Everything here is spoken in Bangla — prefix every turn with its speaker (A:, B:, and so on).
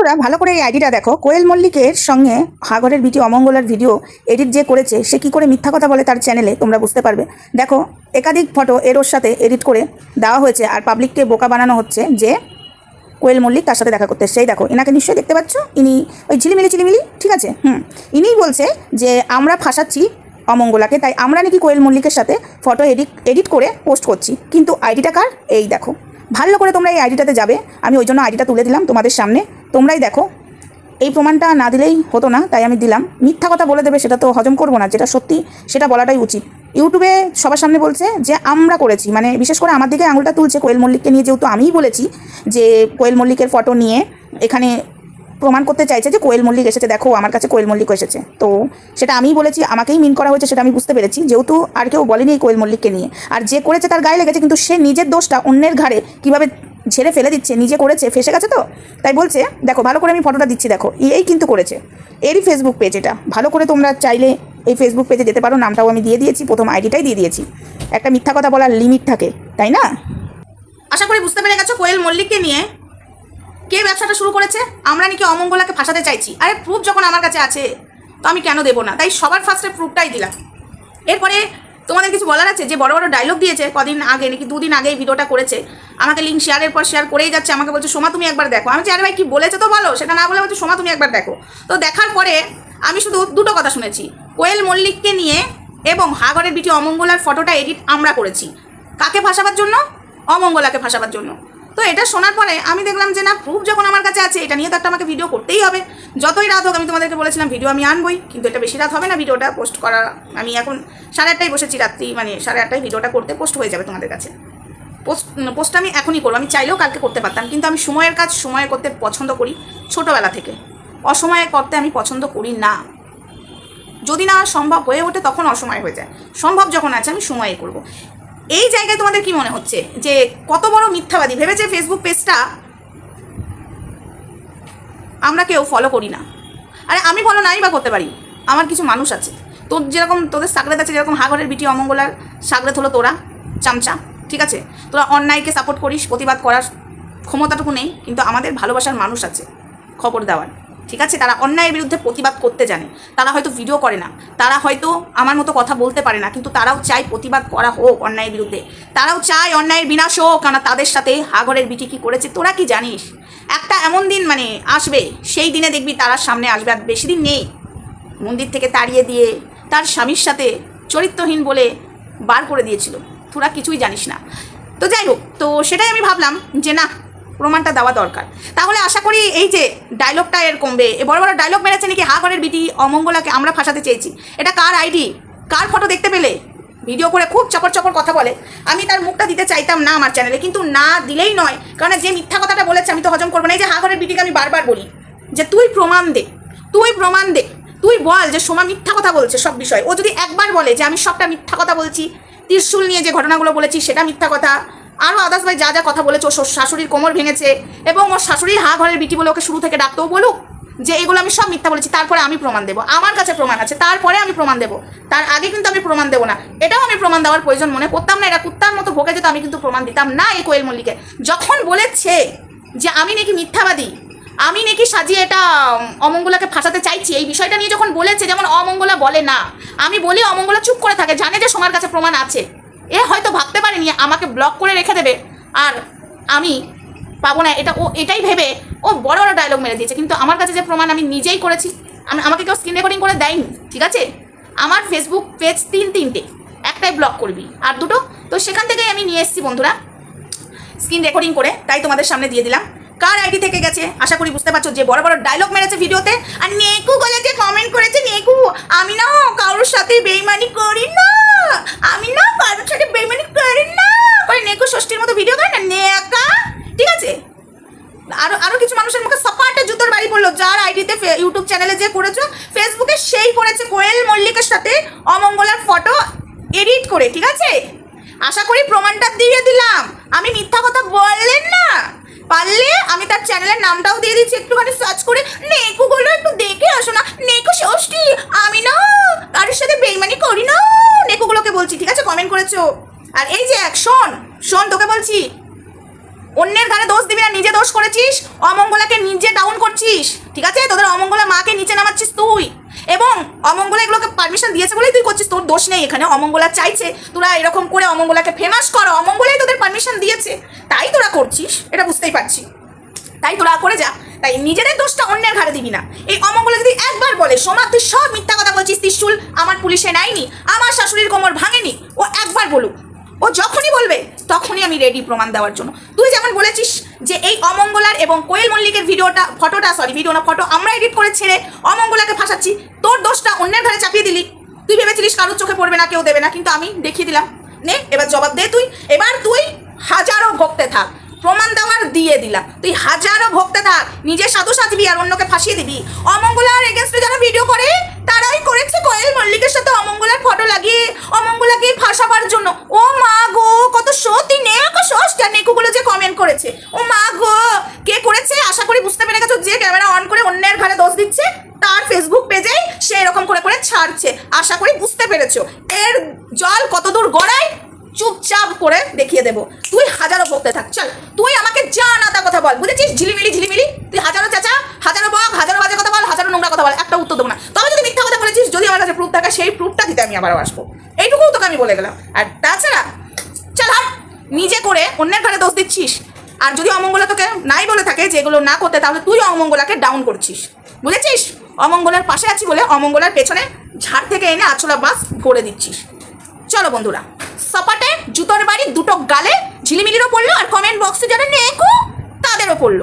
A: তোরা ভালো করে এই আইডিটা দেখো। কোয়েল মল্লিকের সঙ্গে হাগরের বিটি অমঙ্গলার ভিডিও এডিট যে করেছে, সে কি করে মিথ্যা কথা বলে তার চ্যানেলে, তোমরা বুঝতে পারবে। দেখো, একাধিক ফটো এর ওর সাথে এডিট করে দেওয়া হয়েছে আর পাবলিককে বোকা বানানো হচ্ছে যে কোয়েল মল্লিক তার সাথে দেখা করতে সেই দেখো, এনাকে নিশ্চয়ই দেখতে পাচ্ছ? ইনি ওই ঝিলিমিলি চিলিমিলি ঠিক আছে? হুম। ইনিই বলছে যে, আমরা ফাঁসাচ্ছি অমঙ্গলাকে, তাই আমরা নাকি কোয়েল মল্লিকের সাথে ফটো এডিট এডিট করে পোস্ট করছি। কিন্তু আইডিটা কার? এই দেখো। ভালো করে তোমরা এই আইডিটাতে যাবে। আমি ওই জন্য আইডিটা তুলে দিলাম তোমাদের সামনে। তোমরাই দেখো। এই প্রমাণটা না দিলেই হতো না, তাই আমি দিলাম। মিথ্যা কথা বলে দেবে, সেটা তো হজম করব না, যেটা সত্যি, সেটা বলাটাই উচিত। ইউটিউবে সবার সামনে বলছে যে, আমরা করেছি। মানে বিশেষ করে আমার দিকে আঙুলটা তুলছে কোয়েল মল্লিককে নিয়ে, যেহেতু আমিই বলেছি যে, কোয়েল মল্লিকের ফটো নিয়ে এখানে প্রমাণ করতে চাইছে যে, কোয়েল মল্লিক এসেছে। দেখো, আমার কাছে কোয়েল মল্লিক এসেছে। তো সেটা আমিই বলেছি, আমাকেই মিন করা হয়েছে, সেটা আমি বুঝতে পেরেছি। যেহেতু আর কেউ বলেনি এই কোয়েল মল্লিককে নিয়ে। আর যে করেছে তার গায়ে লেগেছে, কিন্তু সে নিজের দোষটা অন্যের ঘাড়ে কীভাবে ঝেড়ে ফেলে দিচ্ছে, নিজে করেছে, ফেসে গেছে তো? তাই বলছে, দেখো, ভালো করে আমি ফটোটা দিচ্ছি, দেখো। এই কিন্তু করেছে। এরই ফেসবুক পেজ এটা। ভালো করে তোমরা চাইলে এই ফেসবুক পেজে যেতে পারো, নামটাও আমি দিয়ে দিয়েছি, প্রথম আইডিটাই দিয়ে দিয়েছি। একটা মিথ্যা কথা বলার লিমিট থাকে, তাই না?
B: আশা করি বুঝতে পেরে গেছো, কোয়েল মল্লিককে নিয়ে কে ব্যবসাটা শুরু করেছে? আমরা নাকি অমঙ্গলাকে ফাঁসাতে চাইছি। আরে প্রুফ যখন আমার কাছে আছে, তো আমি কেন দেবো না? তাই সবার ফার্স্টে প্রুফটাই দিলাম। এরপরে তোমাদের কিছু বলার আছে? যে বড় বড় ডায়লগ দিয়েছে কদিন আগে, নাকি দুদিন আগে ভিডিওটা করেছে। আমাকে লিঙ্ক শেয়ারের পর শেয়ার করেই যাচ্ছে, আমাকে বলছে, সোমা, তুমি একবার দেখো। আমি আরে ভাই, কি বলেছে তো বলো? সেটা না বলে বলছে, সোমা, তুমি একবার দেখো। তো দেখার পরে আমি শুধু দুটো কথা শুনেছি। কোয়েল মল্লিককে নিয়ে এবং হাগরের বিটি অমঙ্গলার ফটোটা এডিট আমরা করেছি। কাকে ফাঁসাবার জন্য? অমঙ্গলাকে ফাঁসাবার জন্য। তো এটা শোনার পরে আমি দেখলাম যে না প্রুফ যখন আমার কাছে আছে, এটা নিয়ে তো একটা আমাকে ভিডিও করতেই হবে। যতই রাত হোক, আমি তোমাদেরকে বলেছিলাম ভিডিও আমি আনবই, কিন্তু এটা বেশি রাত হবে না ভিডিওটা পোস্ট করা। আমি এখন সাড়ে আটটায় বসেছি রাত্রি মানে সাড়ে আটটায় ভিডিওটা করতে পোস্ট হয়ে যাবে তোমাদের কাছে। পোস্ট পোস্ট আমি এখনই করব, আমি চাইলেও কালকে করতে পারতাম, কিন্তু আমি সময়ের কাজ সময়ে করতে পছন্দ করি ছোটোবেলা থেকে। অসময়ে করতে আমি পছন্দ করি না। যদি না সম্ভব হয়ে ওঠে, তখন অসময় হয়ে যায়। সম্ভব যখন আছে, আমি সময়ে করব। এই জায়গায় তোমাদের কি মনে হচ্ছে? যে কত বড় মিথ্যাবাদী? ভেবেছে ফেসবুক পেজটা আমরা কেউ ফলো করি না। আরে আমি ফলো নাই বা করতে পারি। আমার কিছু মানুষ আছে। তোর যেরকম তোদের সাগরেত আছে যেরকম হাগরের বিটি অমঙ্গলার সাগরেত হলো তোরা, চামচা, ঠিক আছে? তোরা অন্যায়কে সাপোর্ট করিস, প্রতিবাদ করার ক্ষমতাটুকু নেই, কিন্তু আমাদের ভালোবাসার মানুষ আছে খবর দেওয়ার। ঠিক আছে? তারা অন্যায়ের বিরুদ্ধে প্রতিবাদ করতে জানে। তারা হয়তো ভিডিও করে না। তারা হয়তো আমার মতো কথা বলতে পারে না, কিন্তু তারাও চায় প্রতিবাদ করা হোক অন্যায়ের বিরুদ্ধে। তারাও চায় অন্যায়ের বিনাশ হোক কেন তাদের সাথে হাগরের বিটি কী করেছে, তোরা কি জানিস? একটা এমন দিন মানে আসবে, সেই দিনে দেখবি তারা সামনে আসবে, আর বেশি দিন নেই। মন্দির থেকে তাড়িয়ে দিয়ে তার স্বামীর সাথে চরিত্রহীন বলে বার করে দিয়েছিল। তোরা কিছুই জানিস না। তো যাই হোক, তো সেটাই আমি ভাবলাম যে না প্রমাণটা দেওয়া দরকার। তাহলে আশা করি এই যে ডায়লগটা এর কমবে। এ বড় বড় ডায়লগ মেরেছে নাকি? হা ঘরের বিটি অমঙ্গলাকে আমরা ফাঁসাতে চেয়েছি। এটা কার আইডি? কার ফটো দেখতে পেলে? ভিডিও করে খুব চপর চপর কথা বলে। আমি তার মুখটা দিতে চাইতাম না আমার চ্যানেলে কিন্তু না দিলেই নয়। কারণ যে মিথ্যা কথাটা বলেছে, আমি তো হজম করব না। এই যে হা ঘরের বিটিকে আমি বারবার বলি যে, তুই প্রমাণ দে। তুই প্রমাণ দে। তুই বল যে সোমা মিথ্যা কথা বলছে সব বিষয়ে। ও যদি একবার বলে যে, আমি সবটা মিথ্যা কথা বলছি, ত্রিশুল নিয়ে যে ঘটনাগুলো বলেছি, সেটা মিথ্যা কথা। আরও আদার্স ভাই যা যা কথা বলেছে ও শ্বশ- শাশুড়ির কোমর ভেঙেছে এবং ওর শাশুড়ির হা ঘরের বিটি বলে ওকে শুরু থেকে ডাকতেও বলুক যে এগুলো আমি সব মিথ্যা বলেছি, তারপরে আমি প্রমাণ দেবো। আমার কাছে প্রমাণ আছে, তারপরে আমি প্রমাণ দেবো। তার আগে কিন্তু আমি প্রমাণ দেবো না। এটাও আমি প্রমাণ দেওয়ার প্রয়োজন মনে করতাম না, এটা কুত্তার মতো ভোগে যেত, আমি কিন্তু প্রমাণ দিতাম না এই কোয়েল মল্লিকে। যখন বলেছে যে আমি নাকি মিথ্যাবাদী, আমি নাকি সাজিয়ে এটা অমঙ্গলাকে ফাঁসাতে চাইছি, এই বিষয়টা নিয়ে যখন বলেছে, যেমন অমঙ্গলা বলে না, আমি বলি অমঙ্গলা চুপ করে থাকে, জানে যে সোমার কাছে প্রমাণ আছে। এ হয়তো ভাবতে পারেনি, আমাকে ব্লক করে রেখে দেবে। আর আমি পাবো না, এটা ও, এটাই ভেবে ও বড় বড় ডায়লগ মেরে দিয়েছে। কিন্তু আমার কাছে যে প্রমাণ আমি নিজেই করেছি, আমি, আমাকে কেউ স্ক্রিন রেকর্ডিং করে দেয়নি, ঠিক আছে? আমার ফেসবুক পেজ তিন তিনটে, একটাই ব্লক করবি, আর দুটো, তো সেখান থেকেই আমি নিয়ে এসেছি বন্ধুরা স্ক্রিন রেকর্ডিং করে, তাই তোমাদের সামনে দিয়ে দিলাম। কার আইডি থেকে গেছে? আশা করি বুঝতে পারছ যে বড় বড় ডায়লগ মেরেছে ভিডিওতে। আর নেকু বলে যে কমেন্ট করেছে, নেকু, আমি না কারোর সাথে বেইমানি করি না। আমি না কারোর সাথে বেইমানি করি না। করে নেকু ষষ্ঠীর মতো ভিডিও করে না? নেকা। ঠিক আছে? আরও আরও কিছু মানুষের মুখে সপাটে জুতোর বাড়ি পড়ল। যার আইডিতে ইউটিউব চ্যানেলে যে করেছ ফেসবুকে সেই করেছে কোয়েল মল্লিকের সাথে অমঙ্গলার ফটো এডিট করে, ঠিক আছে? আশা করি প্রমাণটা দিয়ে দিলাম। আমি মিথ্যা কথা বললেন না। পারলে আমি তার চ্যানেলের নামটাও দিয়ে দিচ্ছি, একটুখানি সার্চ করে। নেকুগুলো একটু দেখে আসো না। নেকু ষষ্ঠী, আমি না কারোর সাথে বেইমানি করি না। নেকুগুলোকে বলছি, ঠিক আছে? কমেন্ট করেছ। আর এই যে এক, শোন শোন, তোকে বলছি। অন্যের ঘরে দোষ দিবি না, নিজে দোষ করেছিস। অমঙ্গলাকে নিজে ডাউন করছিস, ঠিক আছে? তোদের অমঙ্গলা মাকে নিচে নামাচ্ছিস তুই। এবং অমঙ্গলা এগুলোকে পারমিশন দিয়েছে বলেই তুই করছিস, তোর দোষ নেই এখানে, অমঙ্গলা চাইছে। তোরা এরকম করে অমঙ্গলাকে ফেমাস কর, অমঙ্গলাই তোদের পারমিশন দিয়েছে। তাই তোরা করছিস, এটা বুঝতেই পারছি। তাই তোরা করে যা, তাই নিজেদের দোষটা অন্যের ঘাড়ে দিবি না। এই অমঙ্গলা যদি একবার বলে, সোমা, তুই সব মিথ্যা কথা বলছিস, ত্রিশুল, আমার পুলিশে নেয়নি আমার শাশুড়ির কোমর ভাঙেনি, ও একবার বলুক। ও যখনই বলবে, তখনই আমি রেডি প্রমাণ দেওয়ার জন্য। তুই যেমন বলেছিস যে এই অমঙ্গলার এবং কোয়েল মল্লিকের ভিডিওটা ফটোটা সরি ভিডিও না ফটো আমরা এডিট করে ছেড়ে অমঙ্গলাকে ফাঁসাচ্ছি, তোর দোষটা অন্যের ঘরে চাপিয়ে দিলি। তুই ভেবেছিলিস কারোর চোখে পড়বে না, কেউ দেবে না, কিন্তু আমি দেখিয়ে দিলাম। নে, এবার জবাব দে তুই। এবার তুই হাজারো ভক্তে থাক, প্রমাণ দেওয়ার দিয়ে দিলাম। তুই হাজারো ভক্তে থাক, নিজে সাধু সাজবি আর অন্যকে ফাঁসিয়ে দিবি। অমঙ্গলার এগেনস্টে যারা ভিডিও করে, তারাই করেছে কোয়েল মল্লিকের সাথে অমঙ্গলার ফটো লাগিয়ে, অমঙ্গলাকে ফাঁসাবার জন্য। ও মা গো কত সত্যি নেকো সস্তা নেকুগুলো যে কমেন্ট করেছে ও মা গো কে করেছে আশা করি বুঝতে পেরে গেছো যে ক্যামেরা অন করে অন্যের ঘরে দোষ দিচ্ছে তার ফেসবুক পেজেই সে এরকম করে করে ছাড়ছে আশা করি বুঝতে পেরেছ এর জল কতদূর গড়ায় চুপচাপ করে দেখিয়ে দেবো। তুই হাজারো বকতে থাক, চল। তুই আমাকে যা না তা কথা বল, বুঝেছিস? ঝিলিমিলি ঝিলিমিলি। তুই হাজারো চাচা, হাজারো বক, হাজারো বাজে কথা বল, হাজারো নোংরা কথা বল, একটা উত্তর দেবো না। তবে যদি মিথ্যা কথা বলেছিস, যদি আমার কাছে প্রুফ থাকে, সেই প্রুফটা দিতে আমি আবারও আসব। এইটুকু তোকে আমি বলে গেলাম। আর তাছাড়া, চল হাট, নিজে করে অন্যের ঘরে দোষ দিচ্ছিস। আর যদি অমঙ্গলা তোকে নাই বলে থাকে যে এগুলো না করতে, তাহলে তুই অমঙ্গলাকে ডাউন করছিস। বুঝেছিস? অমঙ্গলের পাশে আছি বলে অমঙ্গলের পেছনে ঝাড় থেকে এনে আছলা বাস ভরে দিচ্ছিস। চলো বন্ধুরা, সপাটে জুতোর বাড়ি দুটো গালে ঝিলিমিলিরও পড়ল আর কমেন্ট বক্সে যারা নেকো, তাদেরও পড়ল।